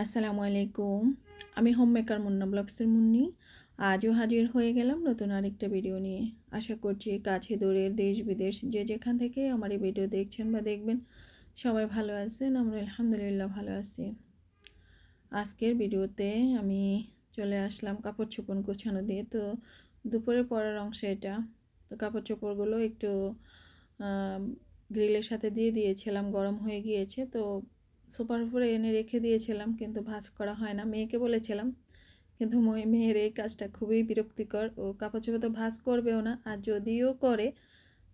আসসালামু আলাইকুম। আমি হোম মেকার মুন্না ব্লগসের মুন্নি। আজও হাজির হয়ে গেলাম নতুন আরেকটা ভিডিও নিয়ে। আশা করছি কাছে দূরের দেশ বিদেশ যে যেখান থেকে আমার এই ভিডিও দেখছেন বা দেখবেন, সবাই ভালো আছেন, আমরা আলহামদুলিল্লাহ ভালো আছি। আজকের ভিডিওতে আমি চলে আসলাম কাপড় চোপড় গোছানো দিয়ে। তো দুপুরে পরের অংশ এটা। তো কাপড় চোপড়গুলো একটু গ্রিলের সাথে দিয়ে দিয়েছিলাম, গরম হয়ে গিয়েছে। তো সুপার উপরে এনে রেখে দিয়েছিলাম, কিন্তু ভাজ করা হয় না। মেয়েকে বলেছিলাম, কিন্তু মেয়ের এই কাজটা খুবই বিরক্তিকর। ও কাপড় চোপড় তো ভাজ করবেও না। আর যদিও করে,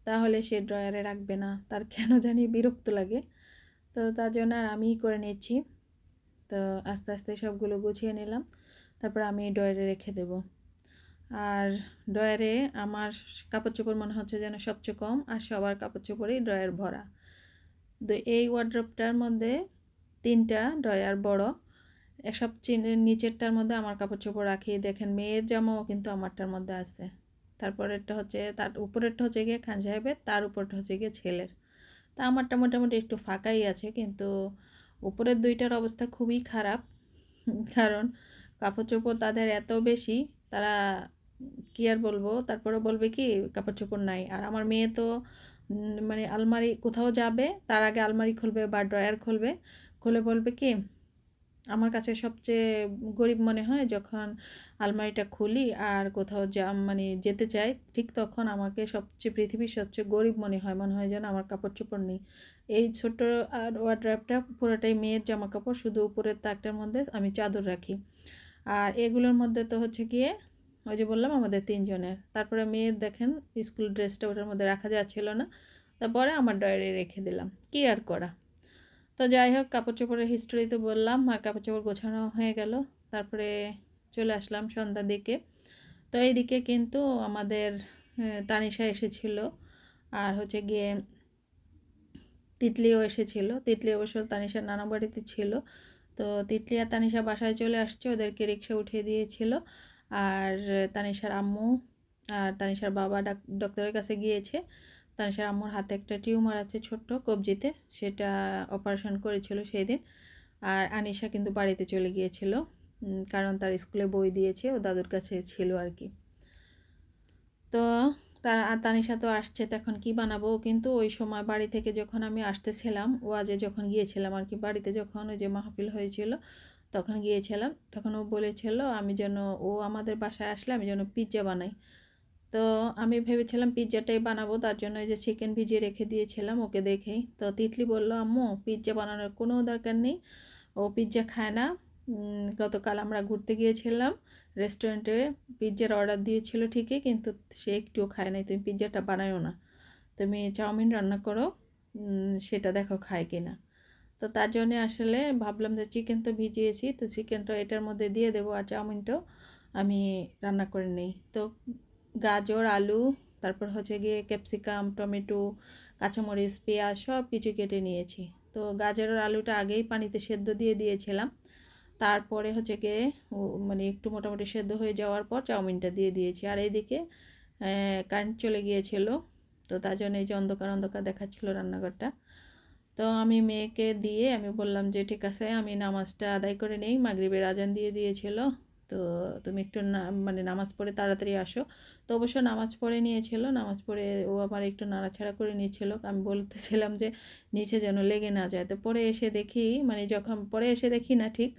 তাহলে সে ড্রয়ারে রাখবে না। তার কেন জানি বিরক্ত লাগে। তো তার জন্য আর আমিই করে নিচ্ছি। তো আস্তে আস্তে সবগুলো গুছিয়ে নিলাম। তারপর আমি ড্রয়ারে রেখে দেব। আর ড্রয়ারে আমার কাপড় চোপড় মনে হচ্ছে যেন সবচেয়ে কম, আর সবার কাপড় চোপড়েই ড্রয়ার ভরা। তো এই ওয়ার্ড্রপটার মধ্যে তিনটা ড্রয়ার বড়। এসব নিচেরটার মধ্যে আমার কাপড় চোপড় রাখি। দেখেন মেয়ের জামাও কিন্তু আমারটার মধ্যে আছে। তারপরেরটা হচ্ছে, তার উপরেরটা হচ্ছে গিয়ে খান সাহেবের, তার উপরটা হচ্ছে গিয়ে ছেলের। তা আমারটা মোটামুটি একটু ফাঁকাই আছে, কিন্তু উপরের দুইটার অবস্থা খুবই খারাপ। কারণ কাপড় চোপড় তাদের এত বেশি, তারা কি আর বলব? তারপরে বলবে কি কাপড় চোপড় নাই। আর আমার মেয়ে তো মানে আলমারি কোথাও যাবে, তার আগে আলমারি খুলবে বা ড্রয়ার খুলবে। খুলে বলবে কি, আমার কাছে সবচেয়ে গরিব মনে হয় যখন আলমারিটা খুলি আর কোথাও যা মানে যেতে চাই, ঠিক তখন আমাকে সবচেয়ে, পৃথিবীর সবচেয়ে গরিব মনে হয় মনে হয় যেন আমার কাপড় চোপড় নেই। এই ছোট্ট আর ওয়ার্ড্রাপটা পুরোটাই মেয়ের জামা কাপড় শুধু উপরের তাকটার মধ্যে আমি চাদর রাখি। আর এগুলোর মধ্যে তো হচ্ছে গিয়ে, ওই যে বললাম আমাদের তিনজনের, তারপরে মেয়ের দেখেন স্কুল ড্রেসটা ওটার মধ্যে রাখা যাচ্ছিল না, তারপরে আমার ডয়ারে রেখে দিলাম, কি আর করা? তো যাই হোক কাপড় চোপড়ের হিস্টোরি তো বললাম, আর কাপড় চোপড় গোছানো হয়ে গেল। তারপরে চলে আসলাম সন্ধ্যার দিকে। তো এইদিকে কিন্তু আমাদের তানিশা এসেছিল, আর হচ্ছে গিয়ে তিতলিও এসেছিল। তিতলি অবশ্য তানিশার নানা বাড়িতে ছিল। তো তিতলি আর তানিশা বাসায় চলে আসছে, ওদেরকে রিক্সা উঠিয়ে দিয়েছিল। আর তানিশার আম্মু আর তানিশার বাবা ডক্টরের কাছে গিয়েছে। তানিশার আম্মুর হাতে একটা টিউমার আছে ছোট্ট কবজিতে, সেটা অপারেশন করেছিল সেই দিন আর আনিশা কিন্তু বাড়িতে চলে গিয়েছিল কারণ তার স্কুলে বই দিয়েছে, ও দাদুর কাছে ছিল আর কি। তো তার তানিশা তো আসছে তখন কি বানাবো? কিন্তু ওই সময় বাড়ি থেকে যখন আমি আসতেছিলাম ওয়াজে যখন গিয়েছিলাম আর কি, বাড়িতে যখন ওই যে মাহফিল হয়েছিল, তখন গিয়েছিলাম। তখন ও বলেছিল, আমি যেন, ও আমাদের বাসায় আসলে আমি যেন পিৎজা বানাই। তো আমি ভেবেছিলাম পিৎজাটাই বানাবো, তার জন্য এই যে চিকেন ভিজিয়ে রেখে দিয়েছিলাম ওকে দেখেই। তো তিতলি বলল, আম্মু পিৎজা বানানোর কোনো দরকার নেই। ও পিৎজা খায় না। গতকাল আমরা ঘুরতে গিয়েছিলাম রেস্টুরেন্টে পিৎজার অর্ডার দিয়েছিল ঠিকই, কিন্তু সে একটুও খায় নাই। তুমি পিৎজাটা বানায়ও না। তুমি চাউমিন রান্না করো সেটা দেখো খায় কি না তো তার জন্যে আসলে ভাবলাম যে চিকেন তো ভিজিয়েছি, তো চিকেনটা এটার মধ্যে দিয়ে দেবো আর চাউমিনটাও আমি রান্না করে নিই। তো গাজর, আলু, তারপর হচ্ছে গিয়ে ক্যাপসিকাম, টমেটো, কাঁচামরিচ, পেঁয়াজ সব কিছু কেটে নিয়েছি। তো গাজর আর আলুটা আগেই পানিতে সেদ্ধ দিয়ে দিয়েছিলাম। তারপরে হচ্ছে গিয়ে মানে একটু মোটামুটি সেদ্ধ হয়ে যাওয়ার পর চাউমিনটা দিয়ে দিয়েছি। আর এইদিকে কারেন্ট চলে গিয়েছিল। তো তার জন্য এই যে অন্ধকার অন্ধকার দেখাচ্ছিলো রান্নাঘরটা। তো আমি মেয়েকে দিয়ে আমি বললাম যে, ঠিক আছে, আমি নামাজটা আদায় করে নেই, মাগরিবের আজান দিয়ে দিয়েছিল। তো তুমি একটু না মানে নামাজ পড়ে তাড়াতাড়ি আসো। তো অবশ্য নামাজ পড়ে নিয়েছিল, নামাজ পড়ে ও আবার একটু নাড়াছাড়া করে নিয়েছিল। আমি বলতেছিলাম যে নিচে যেন লেগে না যায়। তো পরে এসে দেখি মানে যখন, পরে এসে দেখি না ঠিক,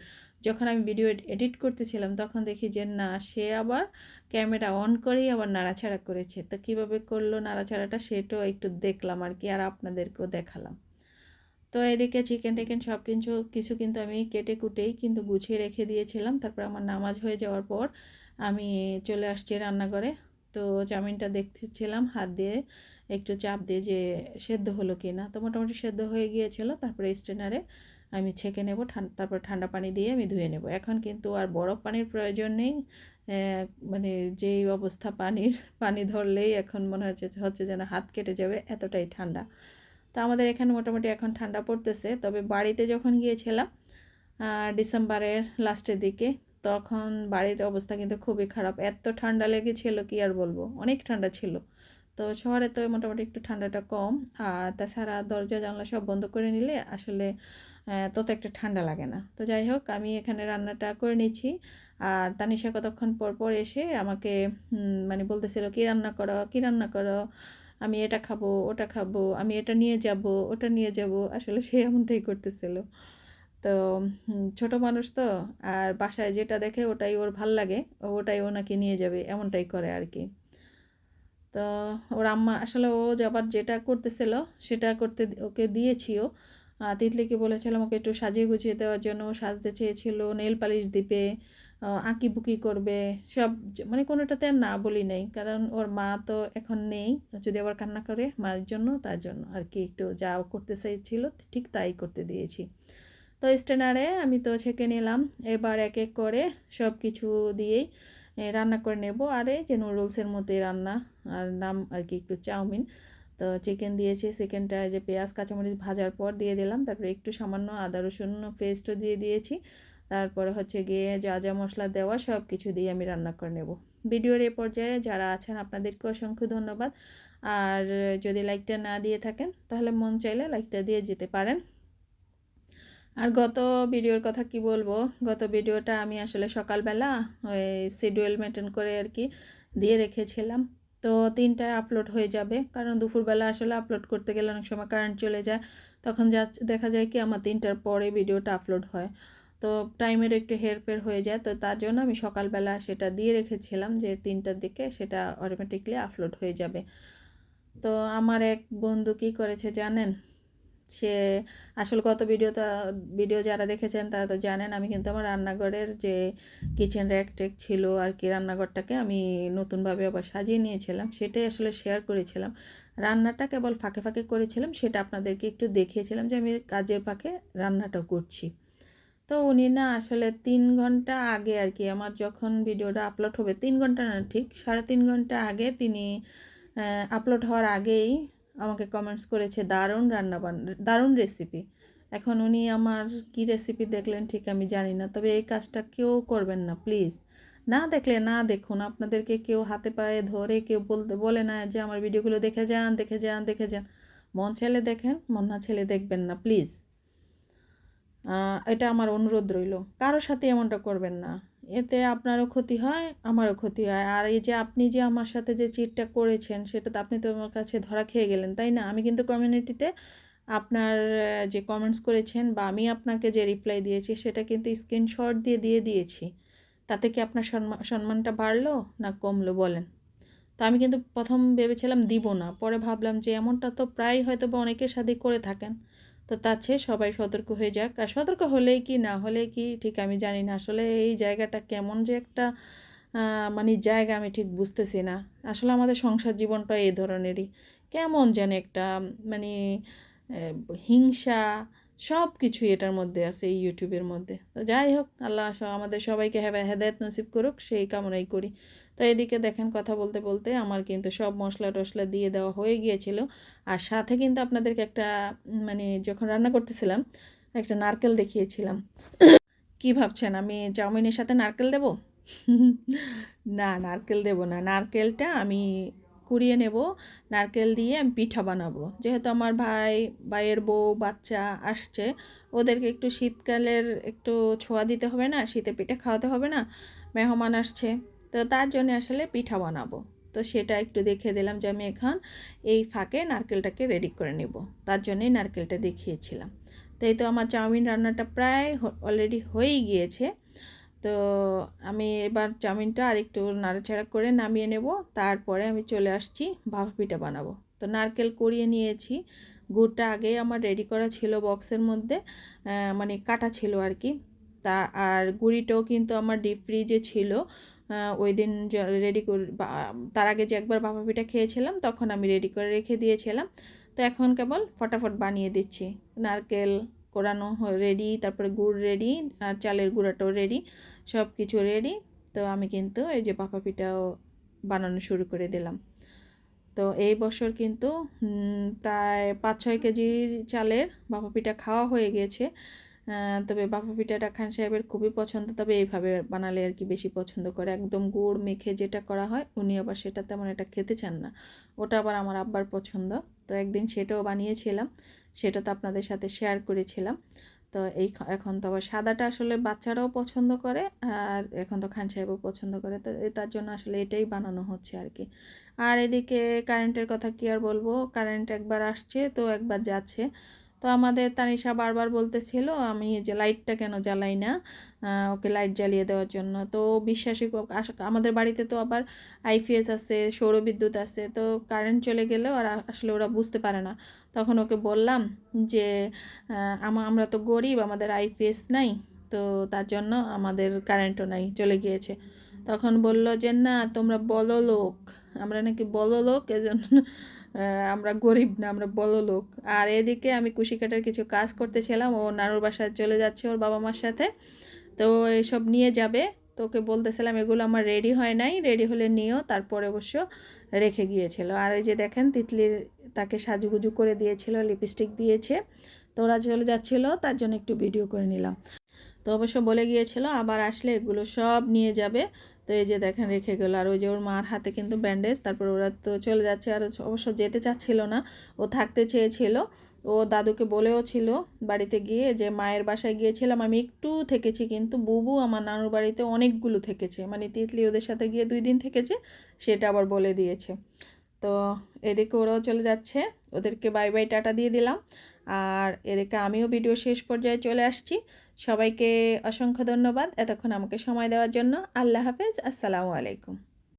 যখন আমি ভিডিও এডিট করতেছিলাম তখন দেখি যে না, সে আবার ক্যামেরা অন করেই আবার নাড়াছাড়া করেছে। তো কীভাবে করল নাড়াছাড়াটা সেটাও একটু দেখলাম আর কি, আর আপনাদেরকেও দেখালাম। তো এদিকে চিকেন টিকেন সব কিছু কিছু কিন্তু আমি কেটে কুটেই কিন্তু গুছিয়ে রেখে দিয়েছিলাম। তারপর আমার নামাজ হয়ে যাওয়ার পর আমি চলে আসছি রান্নাঘরে। তো চাউমিনটা দেখতেছিলাম হাত দিয়ে একটু চাপ দিয়ে যে সেদ্ধ হলো কি না তো মোটামুটি সেদ্ধ হয়ে গিয়েছিল, তারপরে স্টেনারে আমি ছেঁকে নেব তারপর ঠান্ডা পানি দিয়ে আমি ধুয়ে নেব। এখন কিন্তু আর বরফ পানির প্রয়োজন নেই। মানে যেই অবস্থা পানির, পানি ধরলেই এখন মনে হচ্ছে হচ্ছে যেন হাত কেটে যাবে, এতটাই ঠান্ডা। তো আমাদের এখানে মোটামুটি এখন ঠান্ডা পড়তেছে। তবে বাড়িতে যখন গিয়েছিলাম ডিসেম্বরের লাস্টের দিকে, তখন বাড়ির অবস্থা কিন্তু খুবই খারাপ। এত ঠান্ডা লেগেছিল, কি আর বলব? অনেক ঠান্ডা ছিল। তো শহরে তো মোটামুটি একটু ঠান্ডাটা কম। আর তাছাড়া দরজা, জানলা সব বন্ধ করে নিলে আসলে তত একটা ঠান্ডা লাগে না। তো যাই হোক, আমি এখানে রান্নাটা করে নিচ্ছি। আর তানিশা কতক্ষণ পর পর এসে আমাকে মানে বলতেছিল, কি রান্না করো? কি রান্না করো? আমি এটা খাব, ওটা খাব, আমি এটা নিয়ে যাব, ওটা নিয়ে যাব। আসলে সে এমনটাই করতেছিল। তো ছোট মানুষ তো, আর বাসায় যেটা দেখে ওটাই ওর ভালো লাগে, ওটাই ওনাকে নিয়ে যাবে, এমনটাই করে আর কি তো, ওর আম্মা, আসলে ও আবার যেটা করতেছিল, সেটা করতে ওকে দিয়েছিও। তিতলিকে বলেছিলাম ওকে একটু সাজিয়ে গুছিয়ে দেওয়ার জন্য, সাজতে চেয়েছিল, নেল পালিশ দিবে। আহ, আঁকি বুকি করবে সব মানে কোনোটাতে আর না বলি নাই। কারণ ওর মা তো এখন নেই যদি আবার কান্না করে মায়ের জন্য তার জন্য। আর কি একটু যা করতে চাইছিল ঠিক তাই করতে দিয়েছি। তো স্ট্যান্ডারে আমি তো ছেঁকে নিলাম। এবার এক এক করে সব কিছু দিয়েই রান্না করে নেব। আর এই যে নুডলসের মধ্যে রান্না আর নাম আর কি একটু চাউমিন। তো চিকেন দিয়েছি চিকেনটা যে পেঁয়াজ কাঁচামরিচ ভাজার পর দিয়ে দিলাম। তারপরে একটু সামান্য আদা রসুন পেস্টও দিয়ে দিয়েছি। তারপরে হচ্ছে গিয়ে যা যা মশলা দেওয়া সব কিছু দিয়ে আমি রান্না করে নেব। ভিডিওর এ পর্যায়ে যারা আছেন আপনাদেরকে অসংখ্য ধন্যবাদ। আর যদি লাইকটা না দিয়ে থাকেন, তাহলে মন চাইলে লাইকটা দিয়ে যেতে পারেন। আর গত ভিডিওর কথা কি বলব? গত ভিডিওটা আমি আসলে সকালবেলা ওই শিডিউল মেনটেন করে আর কি দিয়ে রেখেছিলাম। তো তিনটায় আপলোড হয়ে যাবে, কারণ দুপুরবেলা আসলে আপলোড করতে গেলে অনেক সময় কারেন্ট চলে যায়। তখন যা, দেখা যায় কি আমার তিনটার পরে ভিডিওটা আপলোড হয়। তো টাইমের একটু হেরফের হয়ে যায়, তো তার জন্য আমি সকালবেলা সেটা দিয়ে রেখেছিলাম যে তিনটার দিকে সেটা অটোমেটিকলি আপলোড হয়ে যাবে। তো আমার এক বন্ধু কী করেছে জানেন? সে আসলে গত ভিডিওটা ভিডিও যারা দেখেছেন তারা তো জানেন আমি কিন্তু আমার রান্নাঘরের যে কিচেন র্যাক ট্যাক ছিল আর কি রান্নাঘরটাকে আমি নতুনভাবে আবার সাজিয়ে নিয়েছিলাম, সেটাই আসলে শেয়ার করেছিলাম। রান্নাটা কেবল ফাঁকে ফাঁকে করেছিলাম, সেটা আপনাদেরকে একটু দেখিয়েছিলাম যে আমি কাজের ফাঁকে রান্নাটাও করছি। তো উনি না আসলে তিন ঘণ্টা আগে আর কি আমার যখন ভিডিওটা আপলোড হবে, তিন ঘণ্টা না ঠিক সাড়ে তিন ঘণ্টা আগে তিনি আপলোড হওয়ার আগেই আমাকে কমেন্টস করেছে, দারুণ রান্না বান্না দারুণ রেসিপি এখন উনি আমার কি রেসিপি দেখলেন ঠিক আমি জানি না, তবে এই কাজটা কেউ করবেন না প্লিজ না দেখলে না দেখুন, আপনাদেরকে কেউ হাতে পায়ে ধরে কেউ বলতে, বলে না যে আমার ভিডিওগুলো দেখে যান দেখে যান দেখে যান। মন ছেলে দেখেন, মন না ছেলে দেখবেন না প্লিজ এটা আমার অনুরোধ রইল। কারোর সাথে এমনটা করবেন না। এতে আপনারও ক্ষতি হয়, আমারও ক্ষতি হয়। আর এই যে আপনি যে আমার সাথে যে চিটটা করেছেন, সেটা তো আপনি তো আমার কাছে ধরা খেয়ে গেলেন, তাই না? আমি কিন্তু কমিউনিটিতে আপনার যে কমেন্টস করেছেন বা আমি আপনাকে যে রিপ্লাই দিয়েছি, সেটা কিন্তু স্ক্রিনশট দিয়ে দিয়ে দিয়েছি। তাতে কি আপনার সম্মান সম্মানটা বাড়লো না কমলো, বলেন? তো আমি কিন্তু প্রথম ভেবেছিলাম দিব না। পরে ভাবলাম যে এমনটা তো প্রায় হয়তো বা অনেকের সাথে করে থাকেন। তো তার চেয়ে সবাই সতর্ক হয়ে যাক। আর সতর্ক হলেই কি, না হলে কি, ঠিক আমি জানি না। আসলে এই জায়গাটা কেমন যে একটা মানে জায়গা আমি ঠিক বুঝতেছি না। আসলে আমাদের সংসার জীবনটা এই ধরনেরই। কেমন যেন একটা মানে হিংসা সব কিছুই এটার মধ্যে আছে, এই ইউটিউবের মধ্যে। তো যাই হোক, আল্লাহ আমাদের সবাইকে হেদায়ত নসিব করুক, সেই কামনাই করি। তো এদিকে দেখেন কথা বলতে বলতে আমার কিন্তু সব মশলা টশলা দিয়ে দেওয়া হয়ে গিয়েছিল। আর সাথে কিন্তু আপনাদেরকে একটা মানে যখন রান্না করতেছিলাম, একটা নারকেল দেখিয়েছিলাম। কি ভাবছেন, আমি চাউমিনের সাথে নারকেল দেব? না, নারকেল দেব না। নারকেলটা আমি কুড়িয়ে নেব, নারকেল দিয়ে আমি পিঠা বানাবো। যেহেতু আমার ভাই, ভাইয়ের বউ, বাচ্চা আসছে, ওদেরকে একটু শীতকালের একটু ছোঁয়া দিতে হবে না, শীতে পিঠে খাওয়াতে হবে না, মেহমান আসছে। তো তার জন্য আসলে পিঠা বানাবো। তো সেটা একটু দেখে দিলাম যে আমি এখন এই ফাঁকে নারকেলটাকে রেডি করে নেব। তার জন্যই নারকেলটা দেখিয়েছিলাম। তাই তো আমার চাউমিন রান্নাটা প্রায় অলরেডি হয়েই গিয়েছে। তো আমি এবার চাউমিনটা আর একটু নাড়াচাড়া করে নামিয়ে নেব। তারপরে আমি চলে আসছি ভাপা পিঠা বানাবো। তো নারকেল করিয়ে নিয়েছি। গুড়টা আগেই আমার রেডি করা ছিল বক্সের মধ্যে মানে কাটা ছিল আর কি। তা, আর গুড়িটাও কিন্তু আমার ডিপ ফ্রিজে ছিল। ওই দিন রেডি করে তার আগে যে একবার বাবা পিঠা খেয়েছিলাম, তখন আমি রেডি করে রেখে দিয়েছিলাম। তো এখন কেবল ফটাফট বানিয়ে দিচ্ছি। নারকেল কোরানো রেডি তারপরে গুড় রেডি আর চালের গুঁড়াটাও রেডি সব কিছু রেডি তো আমি কিন্তু এই যে পাপা পিঠাও বানানো শুরু করে দিলাম। তো এই বছর কিন্তু প্রায় পাঁচ ছয় কেজি চালের বাপা পিঠা খাওয়া হয়ে গেছে। তবে বাপা পিঠাটা খান সাহেবের খুবই পছন্দ, তবে এইভাবে বানালে আর কি বেশি পছন্দ করে। একদম গুড় মেখে যেটা করা হয়, উনি আবার সেটা তেমন এটা খেতে চান না। ওটা আবার আমার আব্বার পছন্দ। তো একদিন সেটাও বানিয়েছিলাম। সেটা তো আপনাদের সাথে শেয়ার করেছিলাম। তো এই এখন তো আবার সাদাটা আসলে বাচ্চারাও পছন্দ করে আর এখন তো খান সাহেবও পছন্দ করে। তো তার জন্য আসলে এটাই বানানো হচ্ছে আর কি আর এদিকে কারেন্টের কথা কি আর বলব? কারেন্ট একবার আসছে, তো একবার যাচ্ছে। তো আমাদের তানিশা বারবার বলতেছিল, আমি যে লাইটটা কেন জ্বালাই না? ওকে লাইট জ্বালিয়ে দেওয়ার জন্য। তো বিশ্বাসই আমাদের বাড়িতে তো আবার আইপিএস আছে, সৌরবিদ্যুৎ আছে। তো কারেন্ট চলে গেলেও আর আসলে ওরা বুঝতে পারে না। তখন ওকে বললাম যে আমা, আমরা তো গরিব, আমাদের আইপিএস নাই, তো তার জন্য আমাদের কারেন্টও নাই, চলে গিয়েছে। তখন বলল যে, না, তোমরা বলো লোক, আমরা নাকি বলো লোক, এজন্য আমরা গরিব না, আমরা বলো লোক। আর এদিকে আমি কুশিকাটার কিছু কাজ করতেছিলাম, ও নানুর বাসায় চলে যাচ্ছে ওর বাবা মার সাথে, তো এসব নিয়ে যাবে। তো ওকে বলতেছিলাম, এগুলো আমার রেডি হয় নাই রেডি হলে নিও, তারপরে অবশ্য রেখে গিয়েছিল। আর ওই যে দেখেন তিতলির তাকে সাজুগুজু করে দিয়েছিল, লিপস্টিক দিয়েছে। তো ওরা চলে যাচ্ছিল, তার জন্য একটু ভিডিও করে নিলাম। তো অবশ্য বলে গিয়েছিল, আবার আসলে এগুলো সব নিয়ে যাবে। তো এই যে দেখেন, রেখে গেল। আর ওই যে ওর মার হাতে কিন্তু ব্যান্ডেজ, তারপর ওরা তো চলে যাচ্ছে। আর অবশ্য যেতে চাচ্ছিল না, ও থাকতে চেয়েছিল। ও দাদুকে বলেও ছিল বাড়িতে গিয়ে যে মায়ের বাসায় গিয়েছিলাম, আমি একটু থেকেছি কিন্তু বুবু আমার নানুর বাড়িতে অনেকগুলো থেকেছে। মানে তিতলি ওদের সাথে গিয়ে দুই দিন থেকেছে, সেটা আবার বলে দিয়েছে। তো এদিকে ওরাও চলে যাচ্ছে, ওদেরকে বাই বাই টাটা দিয়ে দিলাম। আর এদিকে আমিও ভিডিও শেষ পর্যায়ে চলে আসছি। সবাইকে অসংখ্য ধন্যবাদ এতক্ষণ আমাকে সময় দেওয়ার জন্য। আল্লাহ হাফেজ, আসসালামু আলাইকুম।